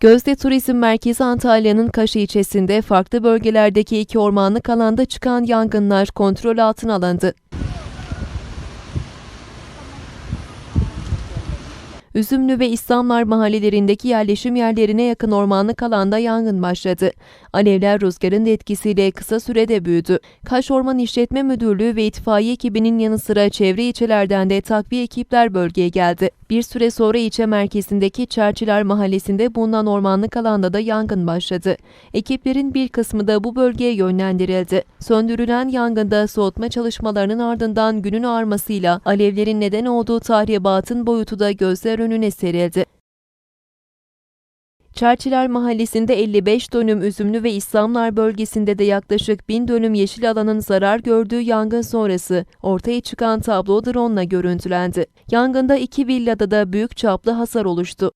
Gözde Turizm Merkezi Antalya'nın Kaş ilçesinde farklı bölgelerdeki iki ormanlık alanda çıkan yangınlar kontrol altına alındı. Üzümlü ve İslamlar mahallelerindeki yerleşim yerlerine yakın ormanlık alanda yangın başladı. Alevler rüzgarın da etkisiyle kısa sürede büyüdü. Kaş Orman İşletme Müdürlüğü ve itfaiye ekibinin yanı sıra çevre ilçelerden de takviye ekipler bölgeye geldi. Bir süre sonra ilçe merkezindeki Çerçiler Mahallesi'nde bulunan ormanlık alanda da yangın başladı. Ekiplerin bir kısmı da bu bölgeye yönlendirildi. Söndürülen yangında soğutma çalışmalarının ardından günün ağarmasıyla alevlerin neden olduğu tahribatın boyutu da gözler önüne serildi. Çerçiler Mahallesi'nde 55 dönüm üzümlü ve İslamlar bölgesinde de yaklaşık 1000 dönüm yeşil alanın zarar gördüğü yangın sonrası ortaya çıkan tablo drone görüntülendi. Yangında iki villada da büyük çaplı hasar oluştu.